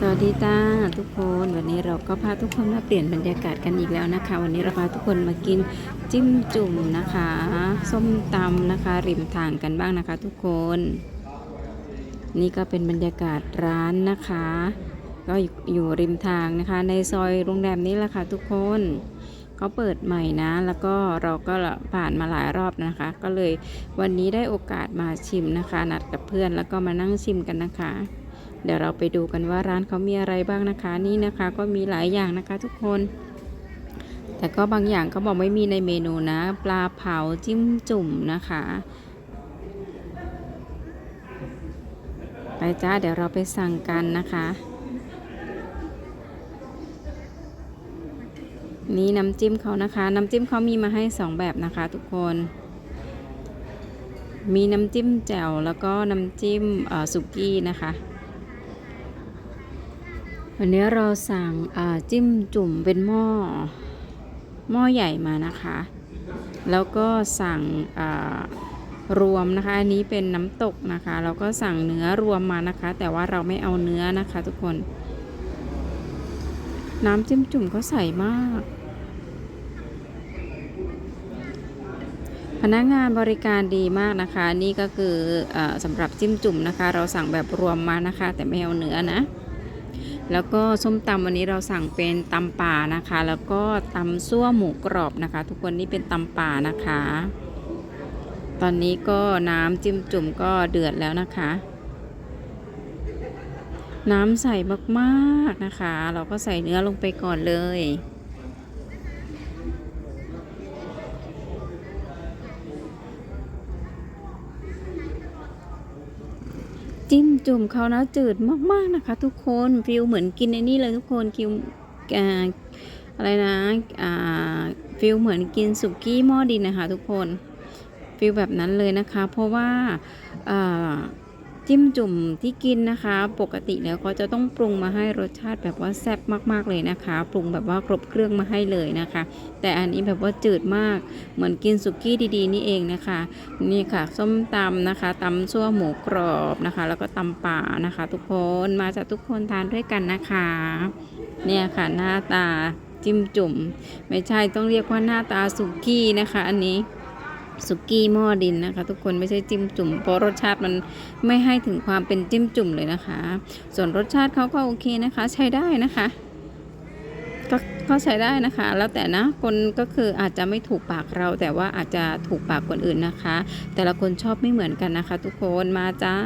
สวัสดีจ้าทุกคนวันนี้เราก็พาทุกคนมาเปลี่ยนบรรยากาศกันอีกแล้วนะคะ วันนี้เราพาทุกคนมากินจิ้มจุ่มนะคะ ส้มตำนะคะ ริมทางกันบ้างนะคะ ทุกคน นี่ก็เป็นบรรยากาศร้านนะคะ ก็อยู่ริมทางนะคะ ในซอยโรงแรมนี้แหละค่ะทุกคนเขาเปิดใหม่นะ แล้วก็เราก็ผ่านมาหลายรอบนะคะ ก็เลยวันนี้ได้โอกาสมาชิมนะคะ นัดกับเพื่อนแล้วก็มานั่งชิมกันนะคะ เดี๋ยวเราไปดูกันว่าร้านเขามีอะไรบ้างนะคะนี่นะคะก็มีหลายอย่างนะคะทุกคน แต่ก็บางอย่างเขาบอกไม่มีในเมนูนะ ปลาเผาจิ้มจุ่มนะคะ ไปจ้าเดี๋ยวเราไปสั่งกันนะคะนี่น้ำจิ้มเขานะคะ น้ำจิ้มเขามีมาให้สองแบบนะคะ ทุกคน มีน้ำจิ้มแจ่วแล้วก็น้ำจิ้มสุกี้นะคะ วันนี้เราสั่งจิ้มจุ่มเป็นหม้อหม้อใหญ่มานะคะ แล้วก็สั่งรวมนะคะ อันนี้เป็นน้ำตกนะคะ เราก็สั่งเนื้อรวมมานะคะ แต่ว่าเราไม่เอาเนื้อนะคะทุกคน น้ำจิ้มจุ่มเขาใส่มาก พนักงานบริการดีมากนะคะ นี่ก็คืออสำหรับจิ้มจุ่มนะคะ เราสั่งแบบรวมมานะคะ แต่ไม่เอาเนื้อนะ แล้วก็ส้มตำวันนี้เราสั่งเป็นตำป่านะคะ แล้วก็ตำซั่วหมูกรอบนะคะ ทุกคนนี่เป็นตำป่านะคะ ตอนนี้ก็น้ำจิ้มจุ่มก็เดือดแล้วนะคะ น้ำใสมากๆนะคะ เราก็ใส่เนื้อลงไปก่อนเลย จิ้มจุ่มเขานะจืดมาก ๆ นะคะ ทุกคนฟิลเหมือนกินในนี่เลยทุกคนคิวอะไรนะฟิลเหมือนกินสุกี้หม้อดินนะคะ ทุกคนฟิลแบบนั้นเลยนะคะ เพราะว่า จิ้มจุ่มที่กินนะคะ ปกติแล้วเขาจะต้องปรุงมาให้รสชาติแบบว่าแซ่บมากๆเลยนะคะ ปรุงแบบว่าครบเครื่องมาให้เลยนะคะ แต่อันนี้แบบว่าจืดมาก เหมือนกินสุกี้ดีๆ นี่เองนะคะ นี่ค่ะ ส้มตำนะคะตำซั่วหมูกรอบนะคะ แล้วก็ตำป่านะคะ ทุกคนมาจากทุกคนทานด้วยกันนะคะ เนี่ยค่ะหน้าตาจิ้มจุ่ม ไม่ใช่ต้องเรียกว่าหน้าตาสุกี้นะคะ อันนี้ สุกี้หม้อดินนะคะ ทุกคนไม่ใช่จิ้มจุ่มเพราะรสชาติมันไม่ให้ถึงความเป็นจิ้มจุ่มเลยนะคะ ส่วนรสชาติเขาก็โอเคนะคะ ใช้ได้นะคะก็ก็ใช้ได้นะคะ แล้วแต่นะคนก็คืออาจจะไม่ถูกปากเรา แต่ว่าอาจจะถูกปากคนอื่นนะคะ แต่ละคนชอบไม่เหมือนกันนะคะ ทุกคนมาจ้า